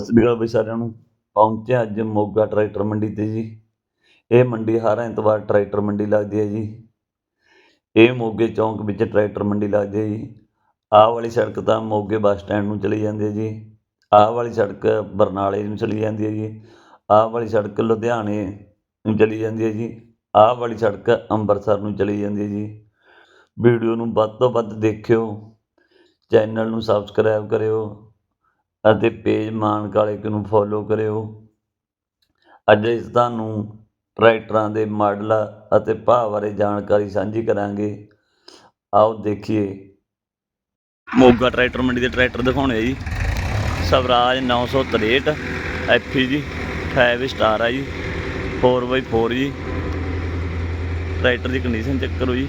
ਸਤਿ ਸ੍ਰੀ ਅਕਾਲ ਬਈ ਸਾਰਿਆਂ ਨੂੰ ਪਹੁੰਚੇ ਅੱਜ ਮੋਗਾ ਟਰੈਕਟਰ ਮੰਡੀ ਤੇ ਜੀ। ਇਹ ਮੰਡੀ ਹਰ ਐਤਵਾਰ ਟਰੈਕਟਰ ਮੰਡੀ ਲੱਗਦੀ ਹੈ ਜੀ। ਇਹ ਮੋਗੇ ਚੌਂਕ ਵਿੱਚ ਟਰੈਕਟਰ ਮੰਡੀ ਲੱਗਦੀ ਹੈ ਜੀ। ਆਹ ਵਾਲੀ ਸੜਕ ਤਾਂ ਮੋਗੇ ਬੱਸ ਸਟੈਂਡ ਨੂੰ ਚਲੀ ਜਾਂਦੀ ਹੈ ਜੀ। ਆਹ ਵਾਲੀ ਸੜਕ ਬਰਨਾਲੇ ਨੂੰ ਚਲੀ ਜਾਂਦੀ ਹੈ ਜੀ। ਆਹ ਵਾਲੀ ਸੜਕ ਲੁਧਿਆਣੇ ਨੂੰ ਚਲੀ ਜਾਂਦੀ ਹੈ ਜੀ। ਆਹ ਵਾਲੀ ਸੜਕ ਅੰਮ੍ਰਿਤਸਰ ਨੂੰ ਚਲੀ ਜਾਂਦੀ ਹੈ ਜੀ। ਵੀਡੀਓ ਨੂੰ ਵੱਧ ਤੋਂ ਵੱਧ ਦੇਖਿਓ। ਚੈਨਲ ਨੂੰ ਸਬਸਕ੍ਰਾਈਬ ਕਰਿਓ। ਅਤੇ ਪੇਜ ਮਾਨ ਕਾਲੇ ਨੂੰ ਫੋਲੋ ਕਰਿਓ। ਅੱਜ ਇਸ ਤੁਹਾਨੂੰ ਟਰੈਕਟਰਾਂ ਦੇ ਮਾਡਲ ਅਤੇ ਭਾਅ ਬਾਰੇ ਜਾਣਕਾਰੀ ਸਾਂਝੀ ਕਰਾਂਗੇ। ਆਓ ਦੇਖੀਏ। ਮੋਗਾ ਟਰੈਕਟਰ ਮੰਡੀ ਦੇ ਟਰੈਕਟਰ ਦਿਖਾਉਣੇ ਜੀ। ਸਵਰਾਜ 963 ਐਫੀ ਜੀ 5 ਸਟਾਰ ਆ ਜੀ 4x4 ਜੀ। ਟਰੈਕਟਰ ਦੀ ਕੰਡੀਸ਼ਨ ਚੈੱਕ ਕਰੋ ਜੀ।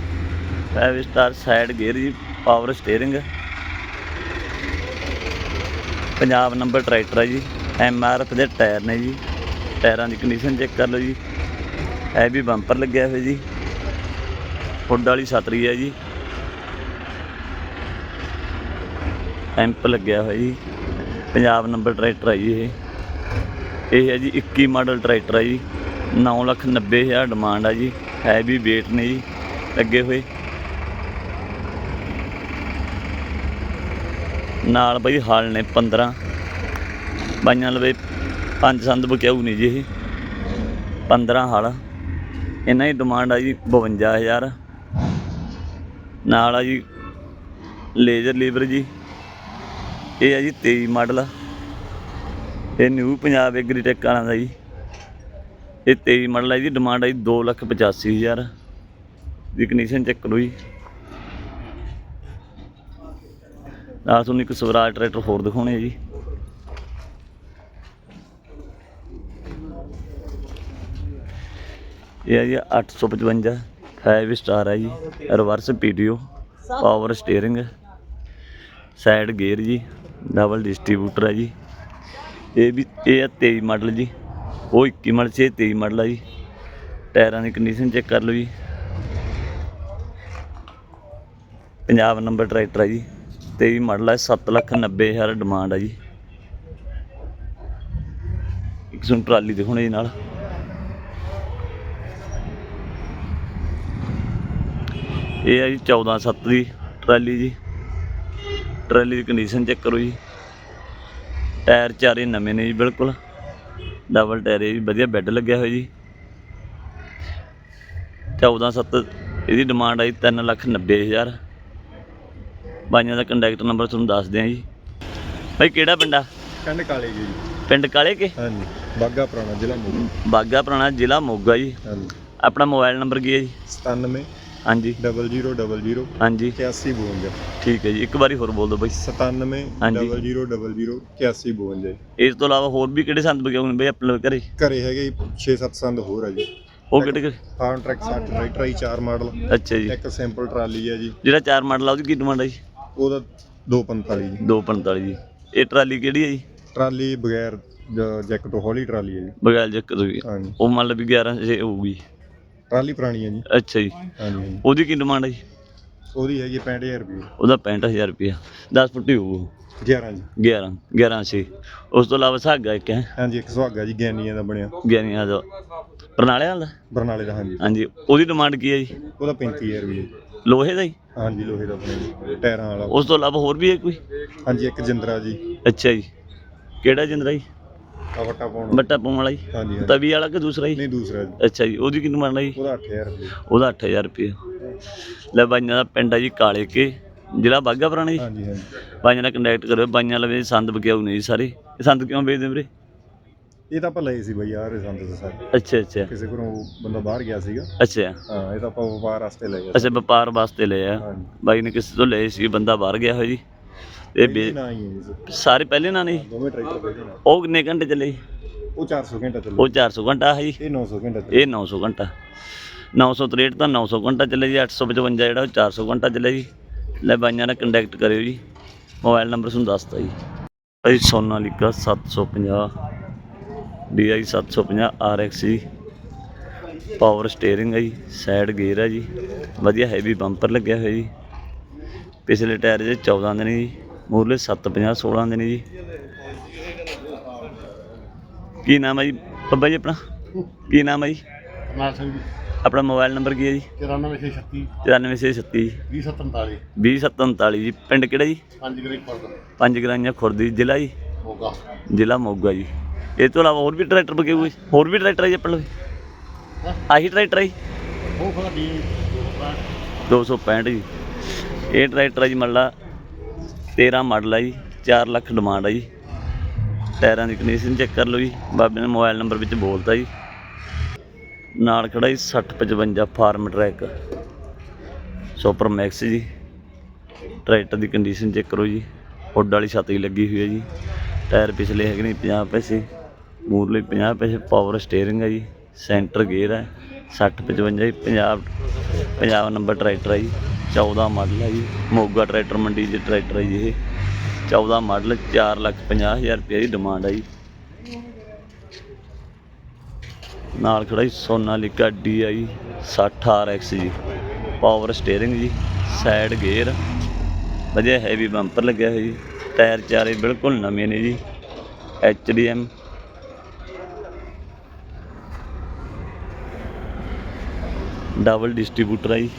5 ਸਟਾਰ ਸਾਈਡ ਗੇਅਰ ਜੀ power steering Punjab number tractor ਆ ਜੀ ਐਮ ਆਰ ਐਫ ਦੇ ਟਾਇਰ ਨੇ ਜੀ, ਟਾਇਰਾਂ ਦੀ ਕੰਡੀਸ਼ਨ ਚੈੱਕ ਕਰ ਲਓ ਜੀ। ਇਹ ਵੀ ਬੰਪਰ ਲੱਗਿਆ ਹੋਇਆ ਜੀ ਹੁੱਡ ਵਾਲੀ ਛਤਰੀ ਹੈ ਜੀ। ਐਂਪ ਲੱਗਿਆ ਹੋਇਆ ਜੀ, ਪੰਜਾਬ ਨੰਬਰ ਟਰੈਕਟਰ ਆ ਜੀ ਇਹ। ਇਹ ਹੈ ਜੀ 21 ਮਾਡਲ ਟਰੈਕਟਰ ਆ ਜੀ 9 ਲੱਖ 90 ਹਜ਼ਾਰ ਡਿਮਾਂਡ ਆ ਜੀ ਹੈ ਵੀ ਵੇਟ ਨੇ ਜੀ, ਲੱਗੇ ਹੋਏ। ਨਾਲ ਬਈ ਹਾਲ ਨੇ 15 ਬਾਈਆਂ ਲਵੇ ਪੰਜ ਸੰਦ ਬਕਿਆਊ ਨਹੀਂ ਜੀ ਇਹ। 15 ਹਾਲ। ਇਹਨਾਂ ਦੀ ਡਿਮਾਂਡ ਆ ਜੀ 52000 ਨਾਲ ਆ ਜੀ ਲੇਜ਼ਰ ਲੀਵਰ ਜੀ। ਇਹ ਆ ਜੀ 23 ਮਾਡਲ। ਇਹ ਨਿਊ ਪੰਜਾਬ ਐਗਰੀਟੈਕ ਵਾਲਾ ਦਾ ਜੀ। ਇਹ 23 ਮਾਡਲ ਹੈ ਜੀ ਡਿਮਾਂਡ ਆ ਜੀ 285000 ਦੀ ਕੰਡੀਸ਼ਨ ਚੈੱਕ ਕਰੋ ਜੀ। ਨਾਲ ਤੁਹਾਨੂੰ ਇੱਕ ਸਵਰਾਜ ਟਰੈਕਟਰ ਹੋਰ ਦਿਖਾਉਣੇ ਆ ਜੀ। ਇਹ ਹੈ ਜੀ 855 5 ਸਟਾਰ ਹੈ ਜੀ reverse PTO power steering side gear ਜੀ ਡਬਲ ਡਿਸਟ੍ਰੀਬਿਊਟਰ ਹੈ ਜੀ। ਇਹ ਵੀ, ਇਹ ਹੈ 23 ਮਾਡਲ ਜੀ, ਉਹ 21 ਮਾਡਲ ਸੀ ਇਹ 23 ਮਾਡਲ ਹੈ ਜੀ। ਟਾਇਰਾਂ ਦੀ ਕੰਡੀਸ਼ਨ ਚੈੱਕ ਕਰ ਲਓ ਜੀ। ਪੰਜਾਬ ਨੰਬਰ ਟਰੈਕਟਰ ਹੈ ਜੀ। 23 ਮਾਡਲ ਹੈ 7 ਲੱਖ 90 ਹਜ਼ਾਰ ਡਿਮਾਂਡ ਹੈ ਜੀ। ਇੱਕ ਸੁਣ ਟਰਾਲੀ ਦਿਖਾਉਣੇ ਜੀ ਨਾਲ। ਇਹ ਹੈ ਜੀ 14 7 ਦੀ ਟਰਾਲੀ ਜੀ। ਟਰਾਲੀ ਦੀ ਕੰਡੀਸ਼ਨ ਚੈੱਕ ਕਰੋ ਜੀ। ਟਾਇਰ ਚਾਰੇ ਨਵੇਂ ਨੇ ਜੀ ਬਿਲਕੁਲ। ਡਬਲ ਟਾਇਰ ਹੈ ਜੀ ਵਧੀਆ ਬੈੱਡ ਲੱਗਿਆ ਹੋਇਆ ਜੀ। 14 7 ਇਹਦੀ ਡਿਮਾਂਡ ਆਈ 3 ਲੱਖ 90 ਹਜ਼ਾਰ। ਬਾਈਆਂ ਦਾ ਕੰਟੈਕਟ ਨੰਬਰ ਤੁਹਾਨੂੰ ਦੱਸ ਦਿਆਂ ਜੀ। ਭਾਈ ਕਿਹੜਾ ਪਿੰਡ ਕੰਡ ਕਾਲੇ ਜੀ। ਪਿੰਡ ਕਾਲੇ ਕੇ? ਹਾਂਜੀ ਬਾਗਾ ਪੁਰਾਣਾ ਜ਼ਿਲ੍ਹਾ ਮੋਗਾ। ਬਾਗਾ ਪੁਰਾਣਾ ਜ਼ਿਲ੍ਹਾ ਮੋਗਾ ਜੀ। ਹਾਂਜੀ। ਆਪਣਾ ਮੋਬਾਈਲ ਨੰਬਰ ਕੀ ਹੈ ਜੀ? 97 ਹਾਂਜੀ। 0000 ਹਾਂਜੀ। 8152 ਠੀਕ ਹੈ ਜੀ ਇੱਕ ਵਾਰੀ ਹੋਰ ਬੋਲ ਦਿਓ ਬਾਈ। 97 ਹਾਂਜੀ। 0000 8152 ਇਸ ਤੋਂ ਇਲਾਵਾ ਹੋਰ ਵੀ ਕਿਹੜੇ ਸੰਦ ਬਗਾਉਣ ਬਈ ਆਪਣੇ ਘਰੇ? ਘਰੇ ਹੈਗੇ 6-7 ਸੰਦ ਹੋਰ ਆ ਜੀ। ਉਹ ਕਿਹੜੇ ਕਿਹੜੇ ਫਾਰਮ ਟਰੈਕ 60 ਟਰੈਕਟਰ ਆਈ 4 ਮਾਡਲ। ਅੱਛਾ ਜੀ। ਇੱਕ ਸਿੰਪਲ ਟਰਾਲੀ ਹੈ ਜੀ। ਜਿਹੜਾ ਚਾਰ ਮਾਡਲ ਆ ਉਹਦੀ ਕੀ ਡਿਮਾਂਡ ਹੈ ਜੀ? ਉਹਦਾ 245 ਜੀ। 245 ਜੀ। ਇਹ ਟਰਾਲੀ ਕਿਹੜੀ ਹੈ ਜੀ? ਟਰਾਲੀ ਬਗੈਰ ਜ- ਜੈਕ ਤੋਂ ਹੌਲੀ ਟਰਾਲੀ ਹੈ ਜੀ। ਬਗਾਲ ਜੱਕ ਤੋਂ ਜੀ। ਹਾਂਜੀ। ਉਹ ਮੰਨ ਲਓ ਵੀ 11 ਜੇ ਹੋਊਗੀ। ਟਰਾਲੀ ਪੁਰਾਣੀ ਹੈ ਜੀ। ਅੱਛਾ ਜੀ। ਹਾਂਜੀ ਹਾਂਜੀ। ਉਹਦੀ ਕੀ ਡਿਮਾਂਡ ਹੈ ਜੀ? ਉਹਦੀ ਹੈਗੀ 65000 ਰੁਪਏ। ਉਹਦਾ 65000 ਰੁਪਇਆ। 10 ਫੁੱਟੀ ਹੋਊ 11 ਜੀ। 11 11 ਛੇ। ਉਸ ਤੋਂ ਇਲਾਵਾ ਸਾਗਾ ਇੱਕ ਹੈ? ਹਾਂਜੀ ਇੱਕ ਸੁਹਾਗਾ ਜੀ ਗਿਆਨੀਆਂ ਦਾ ਬਣਿਆ। 11 ਦਾ। ਬਰਨਾਲੇ ਵਾਲਾ? ਬਰਨਾਲੇ ਦਾ ਹਾਂਜੀ। ਹਾਂਜੀ ਉਹਦੀ ਡਿਮਾਂਡ ਕੀ ਹੈ ਜੀ? ਉਹਦਾ 35000 ਰੁਪਏ। ਲੋਹੇ ਦਾ ਜੀ ਹਾਂਜੀ ਲੋਹੇ ਦਾ ਜੀ ਟਾਇਰਾਂ ਵਾਲਾ। ਉਸ ਤੋਂ ਇਲਾਵਾ ਹੋਰ ਵੀ ਹੈ ਕੋਈ? ਹਾਂਜੀ ਇੱਕ ਜਿੰਦਰਾ ਜੀ। ਅੱਛਾ ਜੀ। ਕਿਹੜਾ ਜਿੰਦਰਾ ਜੀ? ਕਵਟਾ ਪਾਉਣ ਬੱਟਾ ਪਾਉਣ ਵਾਲਾ ਜੀ? ਹਾਂਜੀ ਤਵੀ ਵਾਲਾ ਕਿ ਦੂਸਰਾ ਜੀ? ਨਹੀਂ ਦੂਸਰਾ ਜੀ। ਅੱਛਾ ਜੀ ਉਹਦੀ ਕੀ ਡਿਮਾਂਡ ਹੈ ਜੀ ਉਹਦਾ 8000 ਰੁਪਏ। ਉਹਦਾ 8000 ਰੁਪਏ। ਲੈ ਬਾਈਆਂ ਦਾ ਪਿੰਡ ਹੈ ਜੀ ਕਾਲੇ ਕੇ। ਜ਼ਿਲ੍ਹਾ ਬਾਗਾ ਪੁਰਾਣਾ ਜੀ? ਹਾਂਜੀ ਹਾਂਜੀ। ਬਾਈਆਂ ਨਾਲ ਕੰਟੈਕਟ ਕਰਿਓ ਬਾਈਆਂ ਲਵੇ ਸੰਦ ਬਕਿਆਉ ਨੇ ਜੀ ਸਾਰੇ। ਇਹ ਸੰਦ ਕਿਉਂ ਵੇਚਦੇ ਵੀਰੇ? ਇਹ ਤਾਂ ਆਪਾਂ ਲਏ ਸੀ ਬਈ ਯਾਰ ਸੰਦ ਤਾਂ ਸਾਰੇ। ਅੱਛਾ ਅੱਛਾ। ਕਿਸੇ ਕੋਲੋਂ ਬੰਦਾ ਬਾਹਰ ਗਿਆ ਸੀਗਾ। ਅੱਛਾ। ਹਾਂ ਇਹ ਤਾਂ ਆਪਾਂ ਵਪਾਰ ਵਾਸਤੇ ਲਏ ਆ। ਅੱਛਾ ਵਪਾਰ ਵਾਸਤੇ ਲਏ ਆ। ਹਾਂਜੀ। ਬਾਈ ਨੇ ਕਿਸੇ ਤੋਂ ਲਏ ਸੀ ਬੰਦਾ ਬਾਹਰ ਗਿਆ ਹੋਇਆ ਜੀ। ਇਹ ਵੇ- ਨਾ ਹੀ ਹੈ ਜੀ ਸਾਰੇ। ਪਹਿਲੇ ਨਾਲ ਨਹੀਂ? ਦੋਵੇਂ ਟਰੈਕਟਰ ਉਹ ਕਿੰਨੇ ਘੰਟੇ ਚੱਲੇ? ਜੀ? ਉਹ 400 ਘੰਟਾ ਚੱਲੂ। ਉਹ 400 ਘੰਟਾ ਹੈ ਜੀ। ਇਹ 900 ਘੰਟਾ ਚੱਲੂ। ਇਹ 900 ਘੰਟਾ। 963 ਤਾਂ 900 ਘੰਟਾ ਚੱਲੇ ਜੀ 855 ਜਿਹੜਾ ਉਹ 400 ਘੰਟਾ ਚੱਲੇ ਜੀ। ਲੈ ਬਾਈਆਂ ਨਾਲ ਕੰਟੈਕਟ ਕਰਿਓ ਜੀ। ਮੋਬਾਈਲ ਨੰਬਰ ਤੁਹਾਨੂੰ ਦੱਸਤਾ ਜੀ। ਭਾਈ ਸੋਨਾਲੀਕਾ 750 DI 750 RX ਜੀ। ਪਾਵਰ ਸਟੀਅਰਿੰਗ ਹੈ ਜੀ ਸਾਈਡ ਗੇਅਰ ਹੈ ਜੀ। ਵਧੀਆ ਹੈਵੀ ਬੰਪਰ ਲੱਗਿਆ ਹੋਇਆ ਜੀ। ਪਿਛਲੇ ਟਾਇਰ ਜੇ 14 ਦੇ ਨੇ ਜੀ ਮੂਰਲੇ 750 16 ਦੇ ਨੇ ਜੀ। ਕੀ ਨਾਮ ਹੈ ਜੀ? ਬੱਬਾ ਜੀ ਆਪਣਾ? ਕੀ ਨਾਮ ਹੈ ਜੀ? ਨਾਲ ਸਿੰਘ ਆਪਣਾ ਮੋਬਾਈਲ ਨੰਬਰ ਕੀ ਹੈ ਜੀ? 9436 9436 2047 2047 ਜੀ। ਪਿੰਡ ਕਿਹੜਾ ਜੀ? ਪੰਜ ਗਰਾਈਆਂ ਖੁਰਦੀ ਜ਼ਿਲ੍ਹਾ ਜੀ? ਹੋਗਾ ਜ਼ਿਲ੍ਹਾ ਮੋਗਾ ਜੀ। ਇਹ ਤੋਂ ਇਲਾਵਾ ਹੋਰ ਵੀ ਟਰੈਕਟਰ ਬਕੇ ਹੋਏ। ਹੋਰ ਵੀ ਟਰੈਕਟਰ ਹੈ ਜੀ ਆਪਣੇ ਕੋਲ। ਆਹੀ ਟਰੈਕਟਰ ਹੈ ਉਹ ਖੜਾ ਡੀ 265 ਜੀ। ਇਹ ਟਰੈਕਟਰ ਹੈ ਜੀ ਮੱਲਾ 13 ਮਾਡਲ ਹੈ ਜੀ 4 ਲੱਖ ਡਿਮਾਂਡ ਹੈ ਜੀ। ਟਾਇਰਾਂ ਦੀ ਕੰਡੀਸ਼ਨ ਚੈੱਕ ਕਰ ਲਓ ਜੀ। ਬਾਬੇ ਨੇ ਮੋਬਾਈਲ ਨੰਬਰ ਵਿੱਚ ਬੋਲਤਾ ਜੀ। ਨਾਲ ਖੜਾ ਜੀ 6055 ਫਾਰਮ ਟਰੈਕ। ਸੁਪਰ ਮੈਕਸ ਜੀ। ਟਰੈਕਟਰ ਦੀ ਕੰਡੀਸ਼ਨ ਚੈੱਕ ਕਰੋ ਜੀ। ਹੁੱਡ ਵਾਲੀ ਛੱਤ ਲੱਗੀ ਹੋਈ ਹੈ ਜੀ। ਟਾਇਰ ਪਿਛਲੇ ਹੈਗੇ ਨੇ 50 ਪੈਸੇ। ਮੂਰਲੇ 50 ਪੈਸੇ ਪਾਵਰ ਸਟੀਅਰਿੰਗ ਹੈ ਜੀ ਸੈਂਟਰ ਗੇਅਰ ਹੈ 60 55 ਜੀ 50 50 ਨੰਬਰ ਟਰੈਕਟਰ ਹੈ ਜੀ 14 ਮਾਡਲ ਹੈ ਜੀ, ਮੋਗਾ ਟਰੈਕਟਰ ਮੰਡੀ ਦੇ ਟਰੈਕਟਰ ਹੈ ਜੀ ਇਹ 14 ਮਾਡਲ 4 ਲੱਖ 50 ਹਜ਼ਾਰ ਰੁਪਏ ਦੀ ਡਿਮਾਂਡ ਹੈ ਜੀ। ਨਾਲ ਖੜਾ ਜੀ ਸੋਨਾਲੀਕਾ DI 60 RX ਜੀ ਪਾਵਰ ਸਟੀਅਰਿੰਗ ਜੀ ਸਾਈਡ ਗੇਅਰ ਵਧੀਆ ਹੈਵੀ ਬੰਪਰ ਲੱਗਿਆ ਹੋਇਆ ਜੀ ਟਾਇਰ ਚਾਰੇ ਬਿਲਕੁਲ ਨਵੇਂ ਨੇ ਜੀ HDM ਡਬਲ ਡਿਸਟ੍ਰੀਬਿਊਟਰ ਹੈ ਜੀ।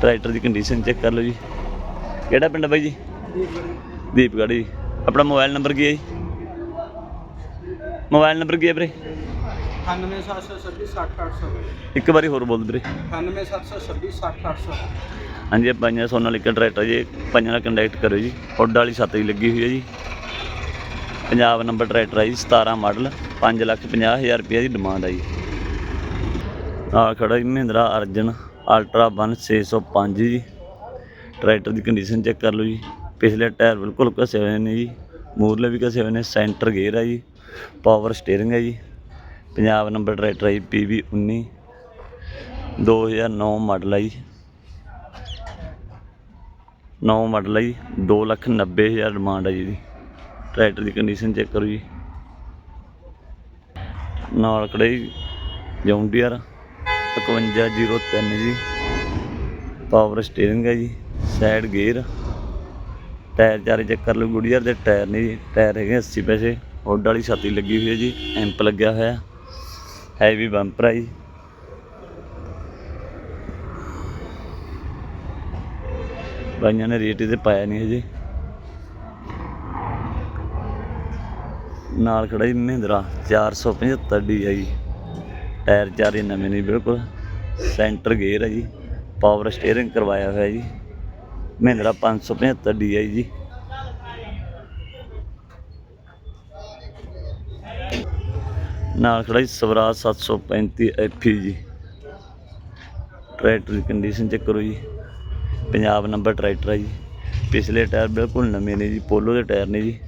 ਟਰੈਕਟਰ ਦੀ ਕੰਡੀਸ਼ਨ ਚੈੱਕ ਕਰ ਲਓ ਜੀ। ਕਿਹੜਾ ਪਿੰਡ ਬਾਈ ਜੀ? ਦੀਪਗੜ੍ਹ ਜੀ। ਆਪਣਾ ਮੋਬਾਈਲ ਨੰਬਰ ਕੀ ਹੈ ਜੀ? ਮੋਬਾਈਲ ਨੰਬਰ ਕੀ ਹੈ ਵੀਰੇ? 98726 ਇੱਕ ਵਾਰੀ ਹੋਰ ਬੋਲ ਵੀਰੇ। 98726 ਹਾਂਜੀ ਇਹ ਪੰਜਾਂ ਸੋਨਾਲੀਕਾ ਟਰੈਕਟਰ ਜੀ। ਪੰਜਾਂ ਨਾਲ ਕੰਟੈਕਟ ਕਰੋ ਜੀ। ਹੁੱਡ ਵਾਲੀ ਛੱਤ ਹੀ ਲੱਗੀ ਹੋਈ ਹੈ ਜੀ। ਪੰਜਾਬ ਨੰਬਰ ਟਰੈਕਟਰ ਹੈ ਜੀ 17 ਮਾਡਲ 5 ਲੱਖ 50 ਹਜ਼ਾਰ ਰੁਪਏ ਦੀ ਡਿਮਾਂਡ ਹੈ ਜੀ। ਆ ਖੜਾ ਜੀ, ਮਹਿੰਦਰਾ ਅਰਜਨ ਅਲਟਰਾ 1 605 ਜੀ। ਟਰੈਕਟਰ ਦੀ ਕੰਡੀਸ਼ਨ ਚੈੱਕ ਕਰ ਲਓ ਜੀ। ਪਿਛਲੇ ਟਾਇਰ ਬਿਲਕੁਲ ਘਸੇ ਹੋਏ ਨੇ ਜੀ। ਮੂਰਲੇ ਵੀ ਘਸੇ ਹੋਏ ਨੇ ਸੈਂਟਰ ਗੇਅਰ ਆ ਜੀ। ਪਾਵਰ ਸਟੀਅਰਿੰਗ ਹੈ ਜੀ। ਪੰਜਾਬ ਨੰਬਰ ਟਰੈਕਟਰ ਹੈ ਜੀ PV 19 2009 ਮਾਡਲ ਹੈ ਜੀ। 9 ਮਾਡਲ ਹੈ ਜੀ 2 ਲੱਖ 90 ਹਜ਼ਾਰ ਡਿਮਾਂਡ ਹੈ ਜੀ ਟਰੈਕਟਰ ਦੀ ਕੰਡੀਸ਼ਨ ਚੈੱਕ ਕਰੋ ਜੀ। ਨਾਲ ਖੜੇ ਜੀ ਜੌਂਡੀਅਰ 5103 ਜੀ। ਪਾਵਰ ਸਟੀਅਰਿੰਗ ਹੈ ਜੀ ਸਾਈਡ ਗੇਅਰ ਟਾਇਰ ਚਾਰੇ ਚੱਕਰ ਕਰ ਲਓ ਗੁੜੀਅਰ ਦੇ ਟਾਇਰ ਨੇ ਜੀ ਟਾਇਰ ਹੈਗੇ 80 ਪੈਸੇ। ਹੁੱਡ ਵਾਲੀ ਛਾਤੀ ਲੱਗੀ ਹੋਈ ਹੈ ਜੀ ਐਂਪ ਲੱਗਿਆ ਹੋਇਆ। ਹੈਵੀ ਬੰਪਰ ਹੈ ਜੀ। ਬਾਈਆਂ ਨੇ ਰੇਟ ਇਹਦੇ ਪਾਇਆ ਨਹੀਂ ਹਜੇ। ਨਾਲ ਖੜਾ ਜੀ ਮਹਿੰਦਰਾ 475 ਡੀ ਹੈ ਜੀ ਟਾਇਰ ਚਾਰੇ ਨਵੇਂ ਨੇ ਬਿਲਕੁਲ ਸੈਂਟਰ ਗੇਅਰ ਹੈ ਜੀ ਪਾਵਰ ਸਟੀਅਰਿੰਗ ਕਰਵਾਇਆ ਹੋਇਆ ਜੀ, ਮਹਿੰਦਰਾ 575 ਡੀ ਹੈ ਜੀ। ਨਾਲ ਖੜਾ ਜੀ ਸਵਰਾਜ 735 ਐਫ ਜੀ। ਟਰੈਕਟਰ ਦੀ ਕੰਡੀਸ਼ਨ ਚੈੱਕ ਕਰੋ ਜੀ, ਪੰਜਾਬ ਨੰਬਰ ਟਰੈਕਟਰ ਹੈ ਜੀ, ਪਿਛਲੇ ਟਾਇਰ ਬਿਲਕੁਲ ਨਵੇਂ ਨੇ ਜੀ, ਪੋਲੋ ਦੇ ਟਾਇਰ ਨੇ ਜੀ।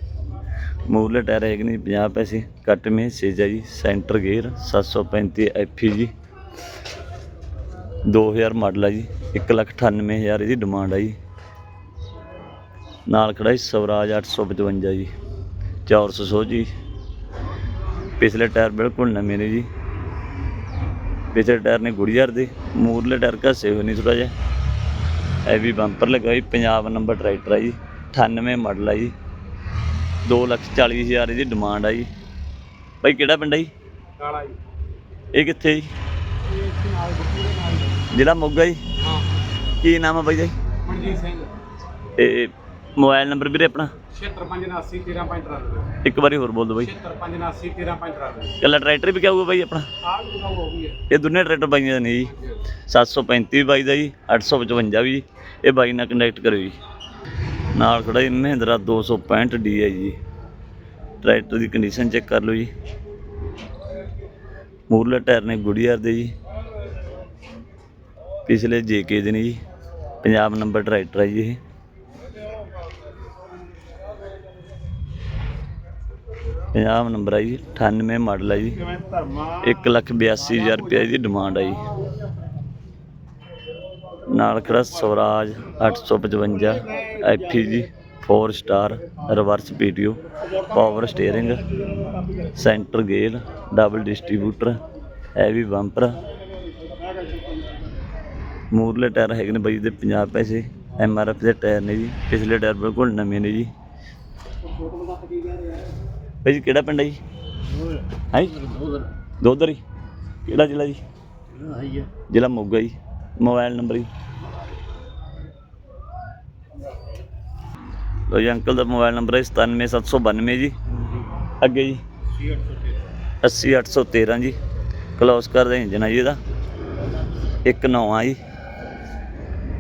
ਮੂਰਲੇ ਟਾਇਰ ਹੈਗੇ ਨੇ 50 ਪੈਸੇ ਕੱਟ ਮੇ ਸੇਜਾ ਜੀ, ਸੈਂਟਰ ਗੇਅਰ 735 ਐਫੀ ਜੀ 2000 ਮਾਡਲ ਆ ਜੀ 198000 ਇਹਦੀ ਡਿਮਾਂਡ ਆ ਜੀ। ਨਾਲ ਖੜਾ ਜੀ ਸਵਰਾਜ 855 ਜੀ 400 ਜੀ। ਪਿਛਲੇ ਟਾਇਰ ਬਿਲਕੁਲ ਨਵੇਂ ਨੇ ਜੀ। ਪਿਛਲੇ ਟਾਇਰ ਨੇ ਗੁੜੀਆਰ ਦੇ ਮੂਰਲੇ ਟਾਇਰ ਘਸੇ ਹੋਏ ਨਹੀਂ ਥੋੜਾ ਜਿਹਾ। ਹੈਵੀ ਬੰਪਰ ਲੱਗਾ ਜੀ ਪੰਜਾਬ ਨੰਬਰ ਟਰੈਕਟਰ ਆ ਜੀ 98 ਮਾਡਲ ਆ ਜੀ। 2 ਲੱਖ 40 ਹਜ਼ਾਰ ਇਹਦੀ ਡਿਮਾਂਡ ਹੈ ਜੀ। ਭਾਈ ਕਿਹੜਾ ਪਿੰਡ ਹੈ ਜੀ? ਕਾਲਾ ਜੀ। ਇਹ ਕਿੱਥੇ ਜੀ। ਜ਼ਿਲ੍ਹਾ ਮੋਗਾ ਜੀ? ਹਾਂ। ਕੀ ਨਾਮ ਹੈ ਬਾਈ ਜੀ? ਮਨਜੀਤ ਸਿੰਘ। ਇਹ ਮੋਬਾਈਲ ਨੰਬਰ ਵੀਰੇ ਆਪਣਾ? 7579 13593 ਇੱਕ ਵਾਰੀ ਹੋਰ ਬੋਲ ਦਿਓ ਬਾਈ। 7579 13593 ਕੱਲਾ ਟਰੈਕਟਰ ਵੀ ਕਿਆ ਹੋਊਗਾ ਬਾਈ ਆਪਣਾ? ਆਹ ਵੀ ਦਿਖਾਓ ਹੋ ਗਈ ਹੈ ਇਹ ਦੋਨੇ ਟਰੈਕਟਰ ਬਾਈਆਂ ਦੇ ਨੇ ਜੀ। 735 ਬਾਈ ਦਾ ਜੀ 855 ਵੀ ਜੀ। ਇਹ ਬਾਈ ਨਾਲ ਕੰਟੈਕਟ ਕਰਿਓ ਜੀ। ਨਾਲ ਖੜਾ ਜੀ, ਮਹਿੰਦਰਾ 265 ਡੀ ਹੈ ਜੀ। ਟਰੈਕਟਰ ਦੀ ਕੰਡੀਸ਼ਨ ਚੈੱਕ ਕਰ ਲਓ ਜੀ। ਮੂਰਲੇ ਟਾਇਰ ਨੇ ਗੁੜੀਆਰ ਦੇ ਜੀ। ਪਿਛਲੇ ਜੇਕੇ ਦੇ ਨੇ ਜੀ। ਪੰਜਾਬ ਨੰਬਰ ਟਰੈਕਟਰ ਹੈ ਜੀ ਇਹ। ਪੰਜਾਬ ਨੰਬਰ ਹੈ ਜੀ 98 ਮਾਡਲ ਹੈ ਜੀ। ਕਿਵੇਂ ਧਰਮਾ 182000 ਰੁਪਏ ਦੀ ਡਿਮਾਂਡ ਆਈ ਨਾਲ ਖੜਾ ਸਵਰਾਜ 855 ਐਫਜੀ 4 star reverse PTO power steering centre gear double distributor heavy bumper ਮੂਰਲੇ tyre ਹੈਗੇ ਨੇ ਬਾਈ ਦੇ 50 ਪੈਸੇ ਐਮਆਰਐਫ ਦੇ ਟਾਇਰ ਨੇ ਜੀ ਪਿਛਲੇ ਟਾਇਰ ਬਿਲਕੁਲ ਨਵੇਂ ਨੇ ਜੀ। ਭਾਈ ਜੀ ਕਿਹੜਾ ਪਿੰਡ ਹੈ ਜੀ? ਹੈ। ਦੋਦਰੀ ਕਿਹੜਾ ਜ਼ਿਲ੍ਹਾ ਜੀ? ਜ਼ਿਲ੍ਹਾ ਮੋਗਾ ਜੀ ਮੋਬਾਈਲ ਨੰਬਰ ਜੀ। ਲੋ ਜੀ ਅੰਕਲ ਦਾ ਮੋਬਾਈਲ ਨੰਬਰ ਹੈ 97792 ਜੀ। ਅੱਗੇ ਜੀ। 80813 ਜੀ। ਕਲੋਸ ਕਰ ਦੇ ਇੰਜਨ ਆ ਜੀ ਇਹਦਾ। ਇੱਕ ਨੌਂ ਆ ਜੀ।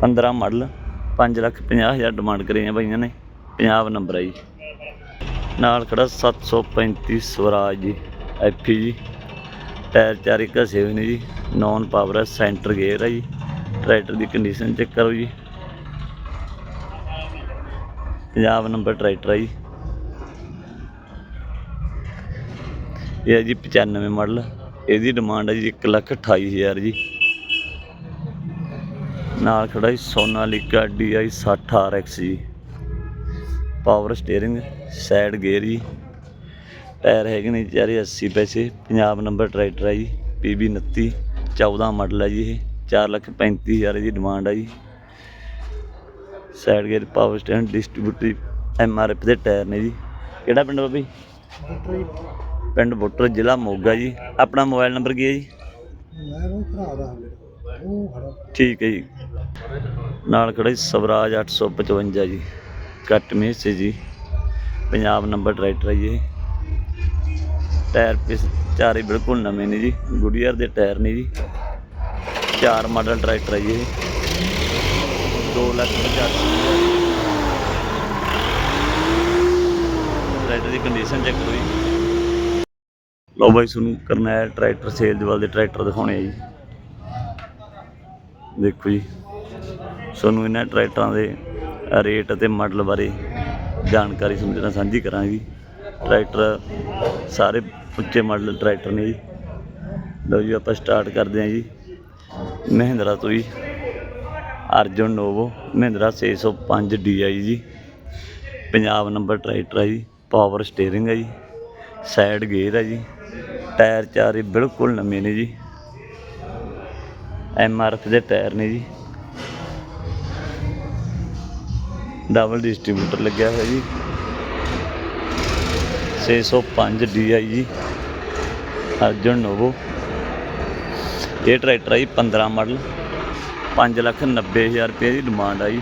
15 ਮਾਡਲ। 5 ਲੱਖ 50 ਹਜ਼ਾਰ ਡਿਮਾਂਡ ਕਰੀ ਆ ਭਾਈਆਂ ਨੇ। ਪੰਜਾਬ ਨੰਬਰ ਆ ਜੀ। ਨਾਲ ਖੜਾ 735 ਸਵਰਾਜ ਜੀ ਐਫੀ ਜੀ। ਟਾਇਰ ਚਾਰੇ ਘਸੇ ਹੋਏ ਨੇ ਜੀ। ਨੌਨ ਪਾਵਰ ਸੈਂਟਰ ਗੇਅਰ ਹੈ ਜੀ। ਟਰੈਕਟਰ ਦੀ ਕੰਡੀਸ਼ਨ ਚੈੱਕ ਕਰੋ ਜੀ। ਪੰਜਾਬ ਨੰਬਰ ਟਰੈਕਟਰ ਹੈ ਜੀ। ਇਹ ਹੈ ਜੀ 95 ਮਾਡਲ। ਇਹਦੀ ਡਿਮਾਂਡ ਹੈ ਜੀ 1 ਲੱਖ 28 ਹਜ਼ਾਰ ਜੀ। ਨਾਲ ਖੜਾ ਜੀ ਸੋਨਾਲੀਕਾ DI 60 RX ਜੀ। ਪਾਵਰ ਸਟੀਅਰਿੰਗ ਸਾਈਡ ਗੇਅਰ ਜੀ। ਟਾਇਰ ਹੈਗੇ ਨੇ ਚਾਰੇ 80 ਪੈਸੇ। ਪੰਜਾਬ ਨੰਬਰ ਟਰੈਕਟਰ ਹੈ ਜੀ PB 29 14 ਮਾਡਲ ਹੈ ਜੀ ਇਹ। 4 ਲੱਖ 35 ਹਜ਼ਾਰ ਦੀ ਡਿਮਾਂਡ ਹੈ ਜੀ। Side gear power stand distributor MRF ਦੇ ਟਾਇਰ ਨੇ ਜੀ। ਕਿਹੜਾ ਪਿੰਡ ਬਾਬੀ? ਪਿੰਡ ਬੁੱਟਰ, ਜ਼ਿਲ੍ਹਾ ਮੋਗਾ ਜੀ। ਆਪਣਾ ਮੋਬਾਈਲ ਨੰਬਰ ਕੀ ਹੈ ਜੀ? ਠੀਕ ਹੈ ਜੀ। ਨਾਲ ਖੜਾ ਜੀ ਸਵਰਾਜ 855 ਜੀ। ਕੱਟ ਮੇਸੇ ਜੀ। ਪੰਜਾਬ ਨੰਬਰ ਟਰੈਕਟਰ ਹੈ ਜੀ ਇਹ। ਟਾਇਰ ਪਿਸ ਚਾਰੇ ਬਿਲਕੁਲ ਨਵੇਂ ਨੇ ਜੀ। ਗੁਡੀਅਰ ਦੇ ਟਾਇਰ ਨੇ ਜੀ। ਚਾਰ ਮਾਡਲ ਟਰੈਕਟਰ ਹੈ ਜੀ ਇਹ। 2 ਲੱਖ 85 ਟਰੈਕਟਰ ਦੀ ਕੰਡੀਸ਼ਨ ਚੈੱਕ ਕਰੋ ਜੀ ਲਓ ਬਾਈ, ਤੁਹਾਨੂੰ ਕਰਨਾ ਹੈ ਟਰੈਕਟਰ ਸੇਲ ਦੇ ਦੇ ਟਰੈਕਟਰ ਦਿਖਾਉਣੇ ਆ ਜੀ। ਦੇਖੋ ਜੀ, ਤੁਹਾਨੂੰ ਇਹਨਾਂ ਟਰੈਕਟਰਾਂ ਦੇ ਰੇਟ ਅਤੇ ਮਾਡਲ ਬਾਰੇ ਜਾਣਕਾਰੀ ਸਮਝਣਾ ਨਾਲ ਸਾਂਝੀ ਕਰਾਂਗੇ ਟਰੈਕਟਰ ਸਾਰੇ ਉੱਚੇ ਮਾਡਲ ਟਰੈਕਟਰ ਨੇ ਜੀ। ਲਓ ਜੀ, ਆਪਾਂ ਸਟਾਰਟ ਕਰਦੇ ਹਾਂ ਜੀ। ਮਹਿੰਦਰਾ ਤੋਂ ਜੀ। ਅਰਜੁਨ ਨੋਵੋ, ਮਹਿੰਦਰਾ 605 DI ਜੀ। ਪੰਜਾਬ ਨੰਬਰ ਟਰੈਕਟਰ ਹੈ ਜੀ ਪਾਵਰ ਸਟੀਅਰਿੰਗ ਹੈ ਜੀ। ਸਾਈਡ ਗੇਅਰ ਹੈ ਜੀ। ਟਾਇਰ ਚਾਰੇ ਬਿਲਕੁਲ ਨਵੇਂ ਨੇ ਜੀ। ਐਮਆਰਐਫ ਦੇ ਟਾਇਰ ਨੇ ਜੀ। ਡਬਲ ਡਿਸਟ੍ਰੀਬਿਊਟਰ ਲੱਗਿਆ ਹੋਇਆ ਜੀ। 605 DI ਜੀ। ਅਰਜਨ ਨੋਵੋ। ਇਹ ਟਰੈਕਟਰ ਹੈ ਜੀ 15 ਮਾਡਲ 5 ਲੱਖ 90 ਹਜ਼ਾਰ ਰੁਪਏ ਦੀ ਡਿਮਾਂਡ ਆ ਜੀ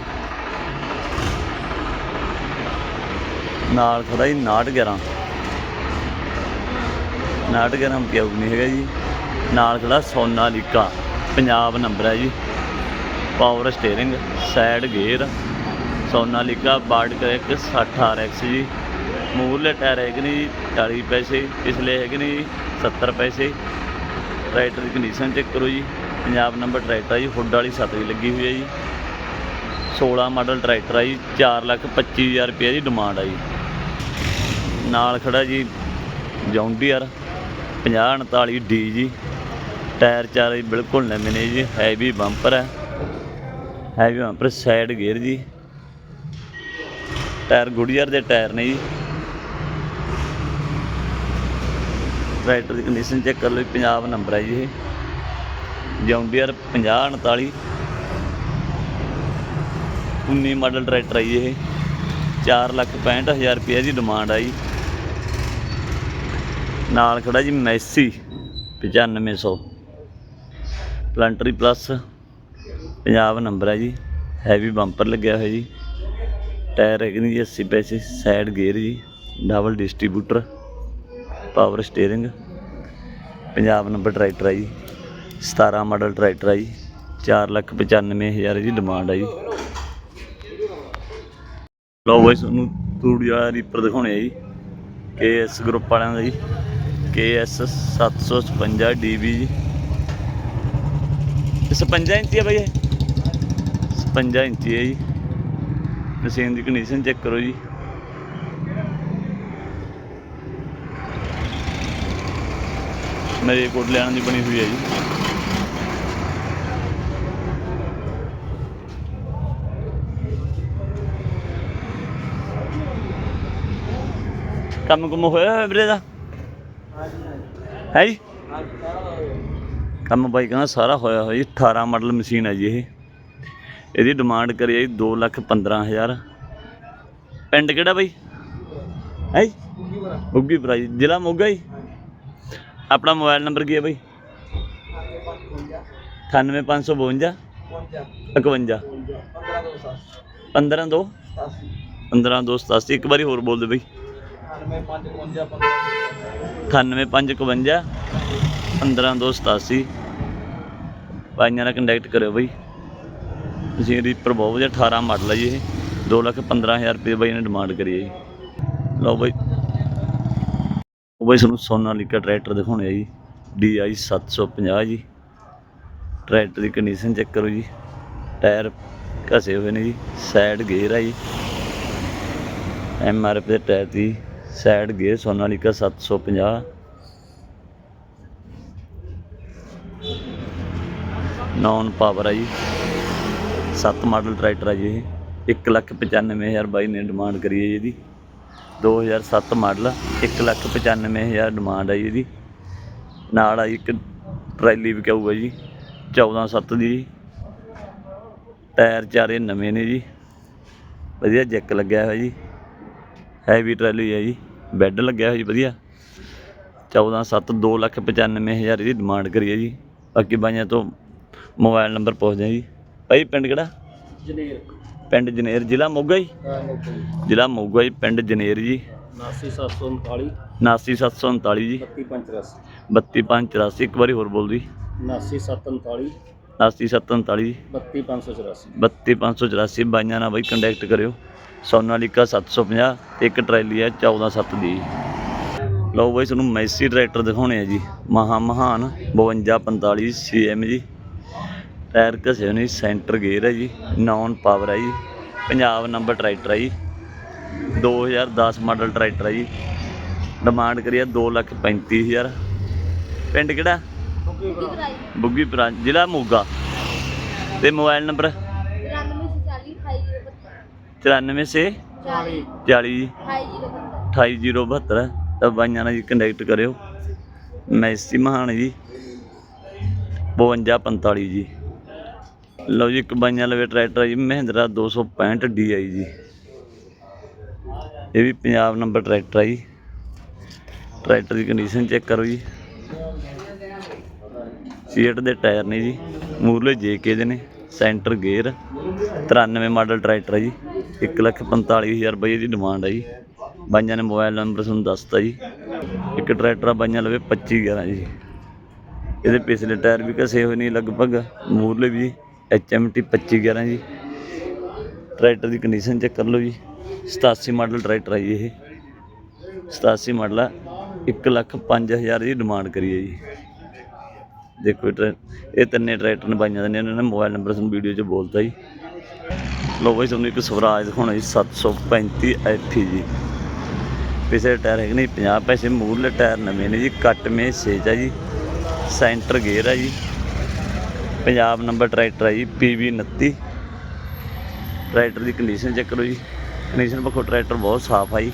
ਨਾਲ ਖੜਾ ਜੀ 911 911 ਪਿਆਉ ਨਹੀਂ ਹੈਗਾ ਜੀ। ਨਾਲ ਖੜਾ ਸੋਨਾਲੀਕਾ ਪੰਜਾਬ ਨੰਬਰ ਹੈ ਜੀ। ਪਾਵਰ ਸਟੀਅਰਿੰਗ ਸਾਈਡ ਗੇਅਰ ਸੋਨਾ ਲੀਕਾ ਬਾਰਡ ਕਰੈਕ 60 RX ਜੀ। ਮੂਰਲੇ ਟਾਇਰ ਹੈਗੇ ਨੇ ਜੀ 40 ਪੈਸੇ, ਪਿਛਲੇ ਹੈਗੇ ਨੇ ਜੀ 70 ਪੈਸੇ। ਰਾਈਟਰ ਦੀ ਕੰਡੀਸ਼ਨ ਚੈੱਕ ਕਰੋ ਜੀ। ਪੰਜਾਬ ਨੰਬਰ ਟਰੈਕਟਰ ਹੈ ਜੀ, ਹੁੱਡ ਵਾਲੀ ਸੱਤ ਵੀ ਲੱਗੀ ਹੋਈ ਹੈ ਜੀ। 16 ਮਾਡਲ ਟਰੈਕਟਰ ਆ ਜੀ 4 ਲੱਖ 25 ਹਜ਼ਾਰ ਰੁਪਏ ਦੀ ਡਿਮਾਂਡ ਆ ਜੀ। ਨਾਲ ਖੜਾ ਜੀ, ਜੌਂਡੀਅਰ 5039 ਡੀ ਜੀ। ਟਾਇਰ ਚਾਰੇ ਬਿਲਕੁਲ ਨਵੇਂ ਨੇ ਜੀ, ਹੈਵੀ ਬੰਪਰ ਹੈ ਹੈਵੀ ਬੰਪਰ ਸਾਈਡ ਗੇਅਰ ਜੀ। ਟਾਇਰ ਗੁਡੀਅਰ ਦੇ ਟਾਇਰ ਨੇ ਜੀ। ਟਰੈਕਟਰ ਦੀ ਕੰਡੀਸ਼ਨ ਚੈੱਕ ਕਰ ਲਓ ਪੰਜਾਬ ਨੰਬਰ ਹੈ ਜੀ ਇਹ। ਜੌਂਡੀਅਰ 5039 19 ਮਾਡਲ ਟਰੈਕਟਰ ਹੈ ਜੀ ਇਹ। 4 ਲੱਖ 65 ਹਜ਼ਾਰ ਰੁਪਏ ਦੀ ਡਿਮਾਂਡ ਆਈ। ਨਾਲ ਖੜਾ ਜੀ Massey 9500 planetary plus Punjab number ਹੈ ਜੀ। ਹੈਵੀ ਬੰਪਰ ਲੱਗਿਆ ਹੋਇਆ ਜੀ। ਟਾਇਰ ਹੈਗੇ ਨੇ ਜੀ 80 ਪੈਸੇ। ਸਾਈਡ ਗੇਅਰ ਜੀ। Double distributor power steering Punjab number tractor ਹੈ ਜੀ। 17 ਮਾਡਲ ਟਰੈਕਟਰ ਆ ਜੀ 4 ਲੱਖ 95 ਹਜ਼ਾਰ ਦੀ ਡਿਮਾਂਡ ਆ ਜੀ। ਲਓ ਬਈ, ਤੁਹਾਨੂੰ ਤੂੜੀ ਵਾਲਾ ਰੀਪਰ ਦਿਖਾਉਣੇ ਆ ਜੀ ਕੇਐਸ ਗਰੁੱਪ ਵਾਲਿਆਂ ਦਾ ਜੀ ਕੇਐਸ 756 ਡੀਬੀ ਜੀ। ਇਹ 56 ਇੰਚੀ ਹੈ ਬਈ ਇਹ। 56 ਇੰਚੀ ਹੈ ਜੀ। ਮਸ਼ੀਨ ਦੀ ਕੰਡੀਸ਼ਨ ਚੈੱਕ ਕਰੋ ਜੀ। ਮੇਰੇ ਕੋਟ ਲੈਣ ਦੀ ਬਣੀ ਹੋਈ ਹੈ ਜੀ। ਕੰਮ ਕੁਮ ਹੋਇਆ ਹੋਇਆ ਵੀਰੇ ਦਾ? ਹੈ ਜੀ? ਕੰਮ ਬਾਈ ਕਹਿੰਦਾ ਸਾਰਾ ਹੋਇਆ ਹੋਇਆ ਜੀ 18 ਮਾਡਲ ਮਸ਼ੀਨ ਹੈ ਜੀ ਇਹ। ਇਹਦੀ ਡਿਮਾਂਡ ਕਰੀ ਹੈ ਜੀ 2 ਲੱਖ 15 ਹਜ਼ਾਰ। ਪਿੰਡ ਕਿਹੜਾ ਬਾਈ? ਹੈ ਬੁੱਗੀ ਭਰਾ ਜੀ, ਜ਼ਿਲ੍ਹਾ ਮੋਗਾ ਜੀ। ਆਪਣਾ ਮੋਬਾਈਲ ਨੰਬਰ ਕੀ ਹੈ ਬਾਈ? 98552 51 15 2 15 2 87 ਇੱਕ ਵਾਰੀ ਹੋਰ ਬੋਲ ਦੇ ਬਾਈ। 98552 15 2 87 ਬਾਈਆਂ ਨਾਲ ਕੰਟੈਕਟ ਕਰਿਓ ਬਈ। ਤੁਸੀਂ ਰੀਪਰ ਬਹੁਤ ਵਧੀਆ 18 ਮਾਡਲ ਹੈ ਜੀ ਇਹ। 2 ਲੱਖ 15000 ਰੁਪਏ ਬਾਈ ਨੇ ਡਿਮਾਂਡ ਕਰੀ ਹੈ ਜੀ। ਲਓ ਬਾਈ। ਉਹ ਬਾਈ ਤੁਹਾਨੂੰ ਸੋਨਾਲੀਕਾ ਟਰੈਕਟਰ ਦਿਖਾਉਣੇ ਆ ਜੀ। DI 750 ਜੀ। ਟਰੈਕਟਰ ਦੀ ਕੰਡੀਸ਼ਨ ਚੈੱਕ ਕਰੋ ਜੀ। ਟਾਇਰ ਘਸੇ ਹੋਏ ਨੇ ਜੀ। ਸਾਈਡ ਗੇਅਰ ਆ ਜੀ। ਐੱਮ ਆਰ ਪੀ ਦੇ ਟਾਇਰ ਦੀ side gear Sonalika 750 non power ਆ ਜੀ 7 ਮਾਡਲ ਟਰੈਕਟਰ ਆ ਜੀ ਇਹ। 195000 ਬਾਈ ਨੇ ਡਿਮਾਂਡ ਕਰੀ ਹੈ ਜੀ ਇਹਦੀ। 2007 ਮਾਡਲ 195000 ਡਿਮਾਂਡ ਆ ਜੀ ਇਹਦੀ। ਨਾਲ ਆ ਜੀ ਇੱਕ ਟਰੈਲੀ ਵਿਕਾਊਗਾ ਜੀ। 14 ਦੀ ਜੀ। ਟਾਇਰ ਚਾਰੇ ਨਵੇਂ ਨੇ ਜੀ। ਵਧੀਆ ਜੈਕ ਲੱਗਿਆ ਹੋਇਆ ਜੀ। ਹੈਵੀ ਟਰੈਲੀ ਹੈ ਜੀ। ਬੈੱਡ ਲੱਗਿਆ ਹੋਇਆ ਜੀ ਵਧੀਆ। 14 7 2 ਲੱਖ 95000 ਇਹਦੀ ਡਿਮਾਂਡ ਕਰੀ ਹੈ ਜੀ। ਬਾਕੀ ਬਾਈਆਂ ਤੋਂ ਮੋਬਾਈਲ ਨੰਬਰ ਪੁੱਛਦੇ ਜੀ। ਭਾਈ ਪਿੰਡ ਕਿਹੜਾ? ਜਨੇਰ। ਪਿੰਡ ਜਨੇਰ ਜ਼ਿਲ੍ਹਾ ਮੋਗਾ ਜੀ? ਜ਼ਿਲ੍ਹਾ ਮੋਗਾ ਜੀ। ਪਿੰਡ ਜਨੇਰ ਜੀ। 79739 79739 ਜੀ। 32584 32584 ਇੱਕ ਵਾਰੀ ਹੋਰ ਬੋਲ ਦੀ। 79739 80739 ਜੀ। 32584 32584 ਬਾਈਆਂ ਨਾਲ ਬਾਈ ਕੰਟੈਕਟ ਕਰਿਓ। ਸੋਨਾਲੀਕਾ 750 ਤੇ ਇੱਕ ਟਰੈਲੀ ਹੈ 147 ਦੀ। ਲਓ ਬਾਈ ਤੁਹਾਨੂੰ ਮੈਸੀ ਟਰੈਕਟਰ ਦਿਖਾਉਣੇ ਆ ਜੀ। ਮਹਾ ਮਹਾਨ 5245 ਸੀਐਮ ਜੀ। ਟਾਇਰ ਘਸੇ ਹੋਏ ਨੇ ਸੈਂਟਰ ਗੇਅਰ ਹੈ ਜੀ ਨੌਨ ਪਾਵਰ ਹੈ ਜੀ ਪੰਜਾਬ ਨੰਬਰ ਟਰੈਕਟਰ ਹੈ ਜੀ। 2010 ਮਾਡਲ ਟਰੈਕਟਰ ਹੈ ਜੀ। ਡਿਮਾਂਡ ਕਰੀ ਹੈ 235000 ਪਿੰਡ ਕਿਹੜਾ? ਬੁੱਗੀ ਪ੍ਰਾਂ ਜ਼ਿਲ੍ਹਾ ਮੋਗਾ। ਤੇ ਮੋਬਾਈਲ ਨੰਬਰ 94 ਸੇ 40 28072 ਤਾਂ ਬਾਈਆਂ ਨਾਲ ਜੀ ਕੰਟੈਕਟ ਕਰਿਓ। ਮੈਸੀ ਮਹਾਨ ਜੀ। 5245 ਜੀ। ਲਓ ਜੀ ਇੱਕ ਬਾਈਆਂ ਲਵੇ ਟਰੈਕਟਰ ਜੀ ਮਹਿੰਦਰਾ 265 DI ਜੀ। ਇਹ ਵੀ ਪੰਜਾਬ ਨੰਬਰ ਟਰੈਕਟਰ ਹੈ ਜੀ। ਟਰੈਕਟਰ ਦੀ ਕੰਡੀਸ਼ਨ ਚੈੱਕ ਕਰੋ ਜੀ। ਸੀਟ ਦੇ ਟਾਇਰ ਨੇ ਜੀ। ਮੂਰਲੇ ਜੇਕੇ ਦੇ ਨੇ। ਸੈਂਟਰ ਗੇਅਰ 93 ਮਾਡਲ ਟਰੈਕਟਰ ਹੈ ਜੀ। 145000 ਰੁਪਏ ਦੀ ਡਿਮਾਂਡ ਹੈ ਜੀ। ਬਾਈਆਂ ਨੇ ਮੋਬਾਈਲ ਨੰਬਰ ਤੁਹਾਨੂੰ ਦੱਸਤਾ ਜੀ। ਇੱਕ ਟਰੈਕਟਰ ਆ, ਬਾਈਆਂ ਲਵੇ 25 11 ਜੀ। ਇਹਦੇ ਪਿਛਲੇ ਟਾਇਰ ਵੀ ਘਸੇ ਹੋਏ ਨੇ ਲਗਭਗ ਮੂਰਲੇ ਵੀ HMT 25 11 ਜੀ। ਟਰੈਕਟਰ ਦੀ ਕੰਡੀਸ਼ਨ ਚੈੱਕ ਕਰ ਲਓ ਜੀ। 87 ਮਾਡਲ ਟਰੈਕਟਰ ਹੈ ਜੀ ਇਹ। 87 ਮਾਡਲ ਆ 1 ਲੱਖ 5000 ਦੀ ਡਿਮਾਂਡ ਕਰੀ ਹੈ ਜੀ। ਦੇਖੋ ਇਹ ਇਹ ਤਿੰਨੇ ਟਰੈਕਟਰ ਨੇ ਬਾਈਆਂ ਦੇ ਨੇ, ਇਹਨਾਂ ਨੇ ਮੋਬਾਈਲ ਨੰਬਰ ਤੁਹਾਨੂੰ ਵੀਡੀਓ 'ਚ ਬੋਲਤਾ ਜੀ। ਲੋ ਬਾਈ ਤੁਹਾਨੂੰ ਇੱਕ ਸਵਰਾਜ ਜੀ 735 ਐਫੀ ਜੀ। ਪਿਛਲੇ ਟਾਇਰ ਹੈਗੇ ਨੇ 50 ਪੈਸੇ ਮੂਰਲੇ ਟਾਇਰ ਨਵੇਂ ਨੇ ਜੀ ਕੱਟ ਮੇ ਸੇਜ ਹੈ ਜੀ ਸੈਂਟਰ ਗੇਅਰ ਹੈ ਜੀ। ਪੰਜਾਬ ਨੰਬਰ ਟਰੈਕਟਰ ਹੈ ਜੀ PV 29 ਟਰੈਕਟਰ ਦੀ ਕੰਡੀਸ਼ਨ ਚੈੱਕ ਕਰੋ ਜੀ ਕੰਡੀਸ਼ਨ ਪੱਖੋਂ ਟਰੈਕਟਰ ਬਹੁਤ ਸਾਫ਼ ਆ ਜੀ।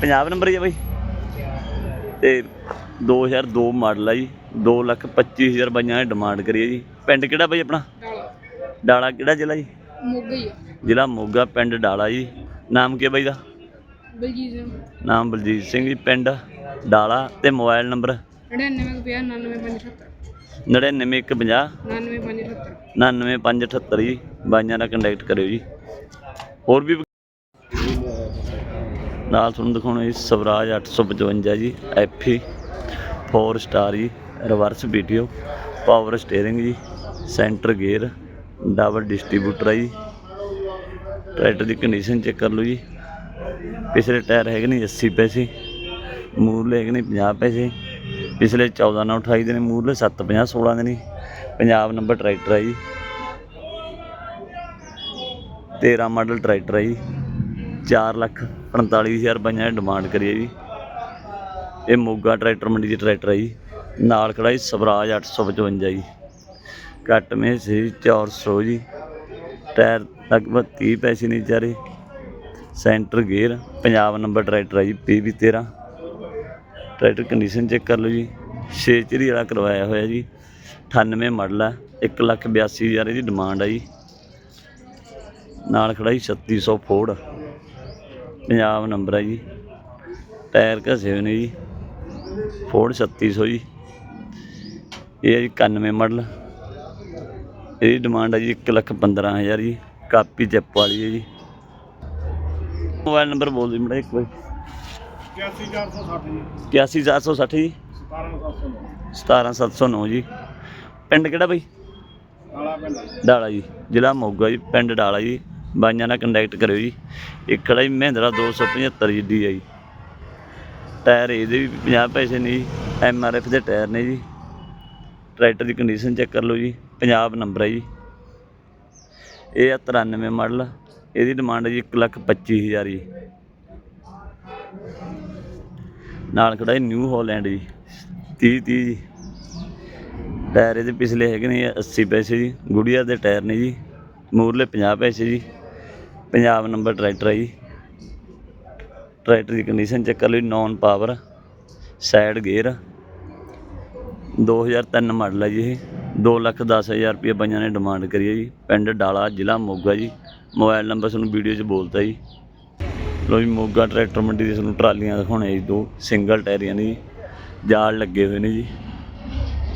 ਪੰਜਾਬ ਨੰਬਰ ਹੀ ਹੈ ਬਾਈ। ਤੇ 2002 ਮਾਡਲ ਆ ਜੀ 2 ਲੱਖ 25000 ਬਾਈਆਂ ਨੇ ਡਿਮਾਂਡ ਕਰੀ ਹੈ ਜੀ। ਪਿੰਡ ਕਿਹੜਾ ਬਾਈ ਆਪਣਾ? ਡਾਲਾ ਕਿਹੜਾ ਜ਼ਿਲ੍ਹਾ ਜੀ? ਮੋਗਾ ਹੀ ਜ਼ਿਲ੍ਹਾ ਮੋਗਾ ਪਿੰਡ ਡਾਲਾ ਜੀ। ਨਾਮ ਕੀ ਹੈ ਬਾਈ ਦਾ? ਬਲਜੀਤ ਸਿੰਘ। ਨਾਮ ਬਲਜੀਤ ਸਿੰਘ ਜੀ ਪਿੰਡ ਡਾਲਾ ਤੇ ਮੋਬਾਈਲ ਨੰਬਰ? 9950 99578 99150 99578 99578 ਜੀ। ਬਾਈਆਂ ਨਾਲ ਕੰਟੈਕਟ ਕਰਿਓ ਜੀ। ਹੋਰ ਵੀ ਨਾਲ ਤੁਹਾਨੂੰ ਦਿਖਾਉਣਾ ਜੀ ਸਵਰਾਜ 855 ਜੀ ਐਫੀ 4 ਸਟਾਰ ਜੀ ਰਿਵਰਸ ਵੀਡੀਓ ਪਾਵਰ ਸਟੀਅਰਿੰਗ ਜੀ ਸੈਂਟਰ ਗੇਅਰ ਡਬਲ ਡਿਸਟ੍ਰੀਬਿਊਟਰ ਆ ਜੀ। ਟਰੈਕਟਰ ਦੀ ਕੰਡੀਸ਼ਨ ਚੈੱਕ ਕਰ ਲਓ ਜੀ। ਪਿਛਲੇ ਟਾਇਰ ਹੈਗੇ ਨੇ 80 ਪੈਸੇ, ਮੂਰਲੇ ਹੈਗੇ ਨੇ 50 ਪੈਸੇ। ਪਿਛਲੇ 14 ਨਾਲ 28 ਦੇ ਨੇ ਮੂਰਲੇ 7 50 16 ਦੇ ਨੇ। ਪੰਜਾਬ ਨੰਬਰ ਟਰੈਕਟਰ ਆ ਜੀ। 13 ਮਾਡਲ ਟਰੈਕਟਰ ਆ ਜੀ। 4 ਲੱਖ 45000 ਰੁਪਈਆ ਦੀ ਡਿਮਾਂਡ ਕਰੀ ਹੈ ਜੀ। ਇਹ ਮੋਗਾ ਟਰੈਕਟਰ ਮੰਡੀ ਦੀ ਟਰੈਕਟਰ ਹੈ ਜੀ। ਨਾਲ ਖੜਾ ਜੀ ਸਵਰਾਜ 855 ਜੀ। ਕੱਟ ਮੇ ਸੀ 400 ਜੀ। ਟਾਇਰ ਲਗਭਗ 30 ਪੈਸੇ ਨਹੀਂ ਚਾਰੇ। Centre gear, Punjab number tractor ਹੈ ਜੀ PV 13 ਟਰੈਕਟਰ ਕੰਡੀਸ਼ਨ ਚੈੱਕ ਕਰ ਲਓ ਜੀ। 6 ਚਰੀ ਵਾਲਾ ਕਰਵਾਇਆ ਹੋਇਆ ਜੀ। 98 ਮਾਡਲ ਹੈ 182000 ਇਹਦੀ ਡਿਮਾਂਡ ਹੈ ਜੀ। ਨਾਲ ਖੜਾ ਜੀ 3600 ਫੋਰਡ ਪੰਜਾਬ ਨੰਬਰ ਹੈ ਜੀ। ਟਾਇਰ ਘਸੇ ਹੋਏ ਨੇ ਜੀ। ਫੋਰਡ 3600 ਜੀ। ਇਹ ਹੈ ਜੀ 91 ਮਾਡਲ ਇਹਦੀ ਡਿਮਾਂਡ ਹੈ ਜੀ 1 ਲੱਖ 15000 ਜੀ ਕਾਪੀ ਚਿੱਪ ਵਾਲੀ ਹੈ ਜੀ। ਮੋਬਾਈਲ ਨੰਬਰ ਬੋਲ ਦਿਓ ਮੇਰਾ ਇੱਕ ਵਾਰ। 81460 ਜੀ। 81460 ਜੀ? 17709 17709 ਜੀ। ਪਿੰਡ ਕਿਹੜਾ ਬਈ? ਕਾਲਾ ਪਿੰਡ। ਡਾਲਾ ਜੀ ਜ਼ਿਲ੍ਹਾ ਮੋਗਾ ਜੀ ਪਿੰਡ ਡਾਲਾ ਜੀ। ਬਾਈਆਂ ਨਾਲ ਕੰਟੈਕਟ ਕਰਿਓ ਜੀ। ਇੱਕ ਖੜਾ ਜੀ ਮਹਿੰਦਰਾ 275 ਜੀ ਡੀ ਆ ਜੀ ਟਾਇਰ ਇਹਦੇ ਵੀ 50 ਪੈਸੇ ਨੇ ਜੀ। ਐਮ ਆਰ ਐਫ ਦੇ ਟਾਇਰ ਨੇ ਜੀ। ਟਰੈਕਟਰ ਦੀ ਕੰਡੀਸ਼ਨ ਚੈੱਕ ਕਰ ਲਓ ਜੀ। ਪੰਜਾਬ ਨੰਬਰ ਹੈ ਜੀ। ਇਹ ਆ 93 ਮਾਡਲ, ਇਹਦੀ ਡਿਮਾਂਡ ਹੈ ਜੀ 1 ਲੱਖ 25000 ਜੀ। ਨਾਲ ਖੜਾ ਹੈ ਨਿਊ ਹਾਲੈਂਡ ਜੀ 30 30 ਜੀ। ਟਾਇਰ ਇਹਦੇ ਪਿਛਲੇ ਹੈਗੇ ਨੇ 80 ਪੈਸੇ ਜੀ। ਗੁੜੀਆ ਦੇ ਟਾਇਰ ਨੇ ਜੀ ਮੂਰਲੇ 50 ਪੈਸੇ ਜੀ। ਪੰਜਾਬ ਨੰਬਰ ਟਰੈਕਟਰ ਹੈ ਜੀ। ਟਰੈਕਟਰ ਦੀ ਕੰਡੀਸ਼ਨ ਚੈੱਕ ਕਰ ਲਓ non power side gear 2003 model ਹੈ ਜੀ ਇਹ। ਦੋ ਲੱਖ ਦਸ ਹਜ਼ਾਰ ਰੁਪਏ ਪੰਜਾਂ ਨੇ ਡਿਮਾਂਡ ਕਰੀ ਹੈ ਜੀ। ਪਿੰਡ ਡਾਲਾ, ਜ਼ਿਲ੍ਹਾ ਮੋਗਾ ਜੀ। ਮੋਬਾਈਲ ਨੰਬਰ ਤੁਹਾਨੂੰ ਵੀਡੀਓ 'ਚ ਬੋਲਤਾ ਜੀ। ਲੋ ਜੀ, ਮੋਗਾ ਟਰੈਕਟਰ ਮੰਡੀ ਦੇ ਤੁਹਾਨੂੰ ਟਰਾਲੀਆਂ ਦਿਖਾਉਣੇ ਜੀ, ਦੋ ਸਿੰਗਲ ਟਾਇਰੀਆਂ ਨੇ ਜੀ। ਜਾਲ ਲੱਗੇ ਹੋਏ ਨੇ ਜੀ।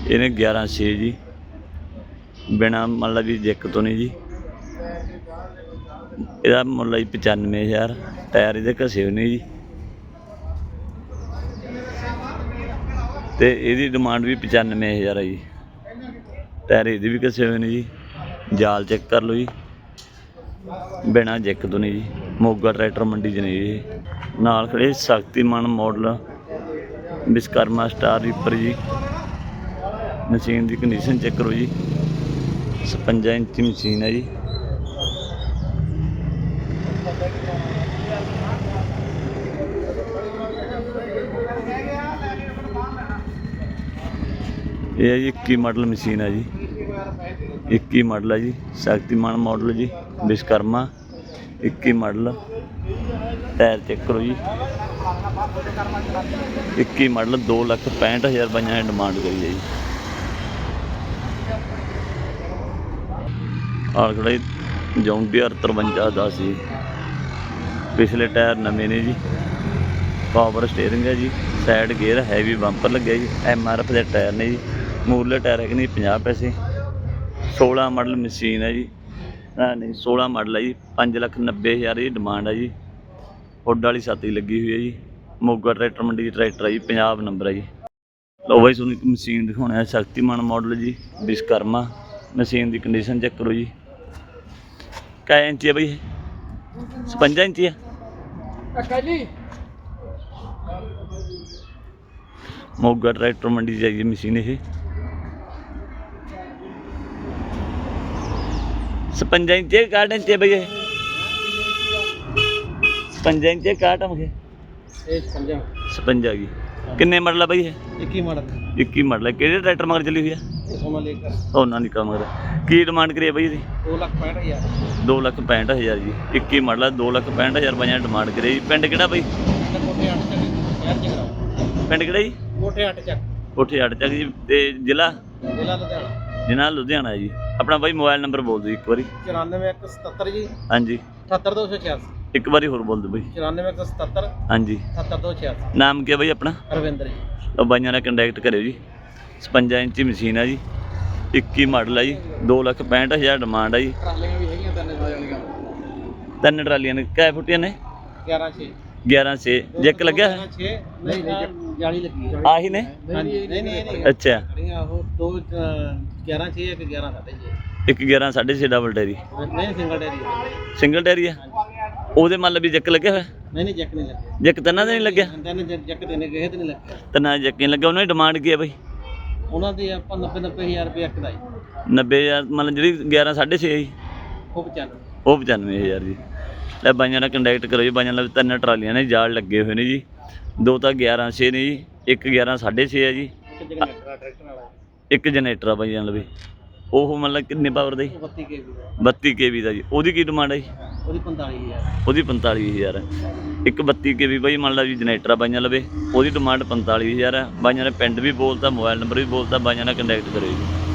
ਇਹਨੇ 11 ਛੇ ਜੀ। ਬਿਨਾ ਮਤਲਬ ਵੀ ਜੈਕ ਤੋਂ ਨਹੀਂ ਜੀ। ਇਹਦਾ ਮੁੱਲ ਹੈ ਜੀ 95000 ਟਾਇਰ ਇਹਦੇ ਘਸੇ ਹੋਏ ਨੇ ਜੀ। ਤੇ ਇਹਦੀ ਡਿਮਾਂਡ ਵੀ 95000 ਹੈ ਜੀ। ਟਾਇਰ ਇਹਦੇ ਵੀ ਕਿਸੇ ਹੋਏ ਨੇ ਜੀ। ਜਾਲ ਚੈੱਕ ਕਰ ਲਓ ਜੀ। ਬਿਨਾ ਜੈਕ ਤੋਂ ਨਹੀਂ ਜੀ। ਮੋਗਾ ਟਰੈਕਟਰ ਮੰਡੀ 'ਚ ਨੇ ਇਹ ਨਾਲ ਖੜੇ Shaktiman model Vishwakarma star reaper ਜੀ। ਮਸ਼ੀਨ ਦੀ ਕੰਡੀਸ਼ਨ ਚੈੱਕ ਕਰੋ ਜੀ। 56 ਇੰਚ ਮਸ਼ੀਨ ਹੈ ਜੀ। ਇਹ ਹੈ ਜੀ 21 ਮਾਡਲ ਮਸ਼ੀਨ ਹੈ ਜੀ। 21 ਮਾਡਲ ਹੈ ਜੀ, ਸ਼ਕਤੀਮਾਨ ਮਾਡਲ ਜੀ ਵਿਸ਼ਕਰਮਾ 21 ਮਾਡਲ। ਟਾਇਰ ਚੈੱਕ ਕਰੋ ਜੀ। 21 ਮਾਡਲ 2 ਲੱਖ 65000 ਬਾਈਆਂ ਨੇ ਡਿਮਾਂਡ ਕਰੀ ਹੈ ਜੀ। ਆਹ ਖੜਾ ਜੀ ਜੌਂਡੀਅਰ 53 ਦਾ ਸੀ। ਪਿਛਲੇ ਟਾਇਰ ਨਵੇਂ ਨੇ ਜੀ। ਪਾਵਰ ਸਟੀਅਰਿੰਗ ਹੈ ਜੀ। ਸਾਈਡ ਗੇਅਰ, ਹੈਵੀ ਬੰਪਰ ਲੱਗਿਆ ਜੀ। ਐਮ ਆਰ ਐਫ ਦੇ ਟਾਇਰ ਨੇ ਜੀ। ਮੂਰਲੇ ਟਾਇਰ ਹੈਗੇ ਨੇ 50 ਪੈਸੇ। 16 ਮਾਡਲ ਮਸ਼ੀਨ ਹੈ ਜੀ। ਨਹੀਂ 16 ਮਾਡਲ ਹੈ ਜੀ। 5 ਲੱਖ 90 ਹਜ਼ਾਰ ਦੀ ਡਿਮਾਂਡ ਹੈ ਜੀ। ਹੁੱਡ ਵਾਲੀ ਛਾਤੀ ਲੱਗੀ ਹੋਈ ਹੈ ਜੀ। ਮੋਗਾ ਟਰੈਕਟਰ ਮੰਡੀ ਦੀ ਟਰੈਕਟਰ ਹੈ ਜੀ। ਪੰਜਾਬ ਨੰਬਰ ਹੈ ਜੀ। ਲਓ ਬਾਈ ਤੁਹਾਨੂੰ ਇੱਕ ਮਸ਼ੀਨ ਦਿਖਾਉਣਾ ਹੈ। ਸ਼ਕਤੀਮਾਨ ਮਾਡਲ ਜੀ। ਵਿਸ਼ਕਰਮਾ ਮਸ਼ੀਨ ਦੀ ਕੰਡੀਸ਼ਨ ਚੈੱਕ ਕਰੋ ਜੀ। ਕਿੰਨੇ ਇੰਚੀ ਹੈ ਬਈ? ਇਹ 56 ਇੰਚੀ ਹੈ। ਮੋਗਾ ਟਰੈਕਟਰ ਮੰਡੀ ਹੈ ਮਸ਼ੀਨ ਇਹ। 56 ਇੰਚੀ ਹੈ ਕਾਟ ਇੰਚੀ ਹੈ ਬਈ ਇਹ। 56 ਇੰਚੀ ਕਾਟ ਮਗੇ ਇਹ 55 56 ਗਈ ਕਿੰਨੇ ਮਾਡਲ ਆ ਬਈ ਇਹ? 21 ਮਾਡਲ। 21 ਮਾਡਲ ਹੈ ਕਿਹੜੇ ਟਰੈਕਟਰ ਮਗਰ ਚੱਲੀ ਹੋਈ ਕੇ ਉਹਨਾਂ ਦੀ ਕਮਰ ਕੀ ਡਿਮਾਂਡ ਕਰੀ ਹੈ ਬਈ ਇਹਦੀ? 2 ਲੱਖ 65000 2 ਲੱਖ 65000 ਜੀ। 21 ਮਾਡਲ ਹੈ 2 ਲੱਖ 65000 ਰੁਪਏ ਡਿਮਾਂਡ ਕਰੀ ਜੀ। ਪਿੰਡ ਕਿਹੜਾ ਬਈ? ਕੋਠੇ 8 ਚੱਕ ਸ਼ਹਿਰ ਚ ਕਰਾਓ। ਪਿੰਡ ਕਿਹੜਾ ਜੀ? ਕੋਠੇ 8 ਚੱਕ। ਕੋਠੇ ਅੜ ਚੱਕ ਜੀ। ਤੇ ਜ਼ਿਲ੍ਹਾ? ਜ਼ਿਲ੍ਹਾ ਲੁਧਿਆਣਾ ਜੀ। ਆਪਣਾ ਬਾਈ ਮੋਬਾਈਲ ਨੰਬਰ ਬੋਲ ਦਿਓ ਇੱਕ ਵਾਰੀ। 94177 ਜੀ। ਹਾਂਜੀ। 78286 ਇੱਕ ਵਾਰੀ ਹੋਰ ਬੋਲ ਦਿਓ ਬਈ। 94177 ਹਾਂਜੀ। 78286 ਨਾਮ ਕੀ ਹੈ ਬਈ ਆਪਣਾ? ਰਵਿੰਦਰ ਜੀ। ਉਹ ਬਾਈਆਂ ਨਾਲ ਕੰਟੈਕਟ ਕਰਿਓ ਜੀ। 56 ਇੰਚੀ ਮਸ਼ੀਨ ਹੈ ਜੀ। 21 ਮਾਡਲ ਹੈ ਜੀ। 2 ਲੱਖ 65000 ਡਿਮਾਂਡ ਹੈ ਜੀ। ਟਰਾਲੀਆਂ ਵੀ ਹੈਗੀਆਂ ਤਿੰਨ ਵਾਲੀਆਂ। ਤਿੰਨ ਟਰਾਲੀਆਂ ਨੇ। ਕਿੰਨੇ ਫੁੱਟੀਆਂ ਨੇ? 11 6 11 6 ਜੈਕ ਲੱਗਿਆ? ਹੋਇਆ 6 ਨਹੀਂ ਨਹੀਂ ਜਾਲੀ ਲੱਗੀ ਹੈ ਆਹੀ ਨੇ? ਹਾਂਜੀ ਨਹੀਂ ਨਹੀਂ ਨਹੀਂ ਅੱਛਾ। ਖੜੀਆਂ ਉਹ ਦੋ 11 6 ਇੱਕ 11 ਸਾਢੇ 6 ਇੱਕ 11 6.5 ਡਬਲ ਟੈਰੀ ਨਹੀਂ ਸਿੰਗਲ ਡੈਰੀ ਸਿੰਗਲ ਟੈਰੀ ਆ? ਉਹਦੇ ਮੰਨ ਵੀ ਜੈਕ ਲੱਗਿਆ ਹੋਇਆ ਨਹੀਂ ਨਹੀਂ ਜੈਕ ਨਹੀਂ ਲੱਗਿਆ ਜੈਕ ਤਿੰਨਾਂ ਦੇ ਨਹੀਂ ਲੱਗਿਆ ਤਿੰਨ ਜੈ- ਜੈਕ ਤੇ ਨੇ ਗਏ ਤੇ ਨਹੀਂ ਲੱਗਿਆ ਤਿੰਨਾਂ ਦੇ ਜੈਕ ਨਹੀਂ ਲੱਗਿਆ ਉਹਨਾਂ ਦੀ ਡਿਮਾਂਡ ਕੀ ਹੈ ਬਈ? ਉਹਨਾਂ ਦੀ ਆਪਾਂ 90 90000 ਰੁਪਏ ਇੱਕ ਦਾ ਜੀ। 90000 ਮਤਲਬ ਜਿਹੜੀ 11 6.5 ਹੈ ਜੀ। ਉਹ 95 ਉਹ 95000 ਜੀ। ਲੈ ਬਾਈਆਂ ਨਾਲ ਕੰਟੈਕਟ ਕਰੋ ਜੀ ਬਾਈਆਂ ਨਾਲ ਤਿੰਨ ਟਰਾਲੀਆਂ ਨੇ ਜਾਲ ਲੱਗੇ ਹੋਏ ਨੇ ਜੀ। ਦੋ ਤਾਂ 11 6 ਨੇ ਜੀ ਇੱਕ 11 6.5 ਹੈ ਜੀ। ਇੱਕ ਜਨਰੇਟਰ ਆ ਬਾਈਆਂ ਨਾਲ ਵੀ ਉਹ ਮਤਲਬ ਕਿੰਨੇ ਪਾਵਰ ਦਾ ਜੀ? ਉਹ 32 ਕੇਵੀ ਦਾ। 32 ਕੇਵੀ ਦਾ ਜੀ। ਉਹਦੀ ਕੀ ਡਿਮਾਂਡ ਹੈ ਜੀ? ਉਹਦੀ 45000 ਉਹਦੀ 45000 ਹੈ ਇੱਕ 32 ਕੇਵੀ ਬਾਈ ਮੰਨ ਲਾ ਵੀ ਜਨਰੇਟਰ ਆ ਬਾਈਆਂ ਲਵੇ। ਉਹਦੀ ਡਿਮਾਂਡ 45000 ਹੈ ਬਾਈਆਂ ਨੇ ਪਿੰਡ ਵੀ ਬੋਲਤਾ ਮੋਬਾਈਲ ਨੰਬਰ ਵੀ ਬੋਲਤਾ ਬਾਈਆਂ ਨਾਲ ਕੰਟੈਕਟ ਕਰਿਓ ਜੀ।